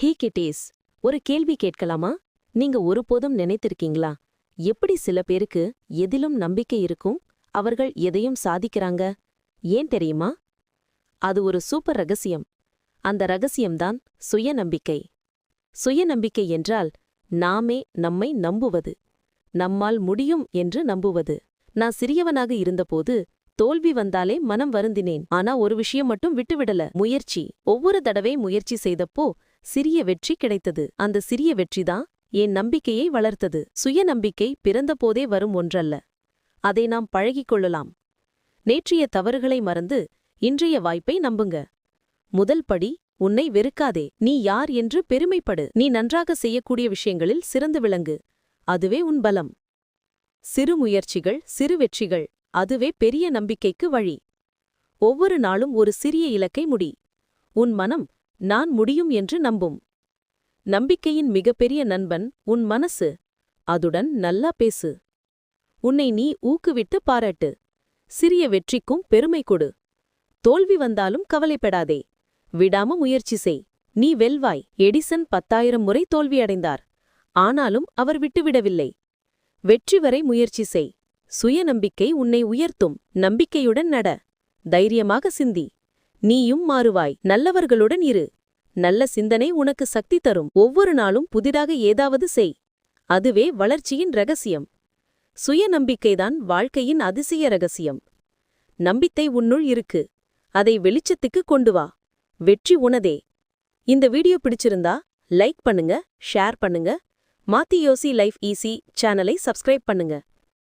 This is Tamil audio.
ஹீ கிட்டீஸ் ஒரு கேள்வி கேட்கலாமா? நீங்க ஒருபோதும் நினைத்திருக்கீங்களா? எப்படி சில பேருக்கு எதிலும் நம்பிக்கை இருக்கும் அவர்கள் எதையும் சாதிக்கிறாங்க? ஏன் தெரியுமா? அது ஒரு சூப்பர் ரகசியம். அந்த ரகசியம்தான் சுயநம்பிக்கை. சுயநம்பிக்கை என்றால் நாமே நம்மை நம்புவது. நம்மால் முடியும் என்று நம்புவது. நான் சிறியவனாக இருந்தபோது தோல்வி வந்தாலே மனம் வருந்தினேன். ஆனா ஒரு விஷயம் மட்டும் விட்டுவிடல. முயற்சி. ஒவ்வொரு தடவை முயற்சி செய்தப்போ சிறிய வெற்றி கிடைத்தது. அந்த சிறிய வெற்றிதான் என் நம்பிக்கையை வளர்த்தது. சுயநம்பிக்கை பிறந்தபோதே வரும் ஒன்றல்ல. அதை நாம் பழகிக் கொள்ளலாம். நேற்றைய தவறுகளை மறந்து இன்றைய வாய்ப்பை நம்புங்க. முதல் படி உன்னை வெறுக்காதே. நீ யார் என்று பெருமைப்படு. நீ நன்றாக செய்யக்கூடிய விஷயங்களில் சிறந்து விளங்கு. அதுவே உன் பலம். சிறு முயற்சிகள் சிறு வெற்றிகள். அதுவே பெரிய நம்பிக்கைக்கு வழி. ஒவ்வொரு நாளும் ஒரு சிறிய இலக்கை முடி. உன் மனம் நான் முடியும் என்று நம்பும். நம்பிக்கையின் மிகப்பெரிய நண்பன் உன் மனசு. அதுடன் நல்லா பேசு. உன்னை நீ ஊக்குவிட்டு பாராட்டு. சிறிய வெற்றிக்கும் பெருமை கொடு. தோல்வி வந்தாலும் கவலைப்படாதே. விடாம முயற்சி செய். நீ வெல்வாய். எடிசன் பத்தாயிரம் முறை தோல்வியடைந்தார். ஆனாலும் அவர் விட்டுவிடவில்லை. வெற்றி வரை முயற்சி செய். சுயநம்பிக்கை உன்னை உயர்த்தும். நம்பிக்கையுடன் நட. தைரியமாக சிந்தி. நீயும் மாறுவாய். நல்லவர்களுடன் இரு. நல்ல சிந்தனை உனக்கு சக்தி தரும். ஒவ்வொரு நாளும் புதிதாக ஏதாவது செய். அதுவே வளர்ச்சியின் ரகசியம். சுயநம்பிக்கைதான் வாழ்க்கையின் அதிசய ரகசியம். நம்பித்தை உன்னுள் இருக்கு. அதை வெளிச்சத்துக்கு கொண்டு வா. வெற்றி உனதே. இந்த வீடியோ பிடிச்சிருந்தா லைக் பண்ணுங்க ஷேர் பண்ணுங்க. மாத்தி யோசி லைஃப் ஈஸி சேனலை சப்ஸ்கிரைப் பண்ணுங்க.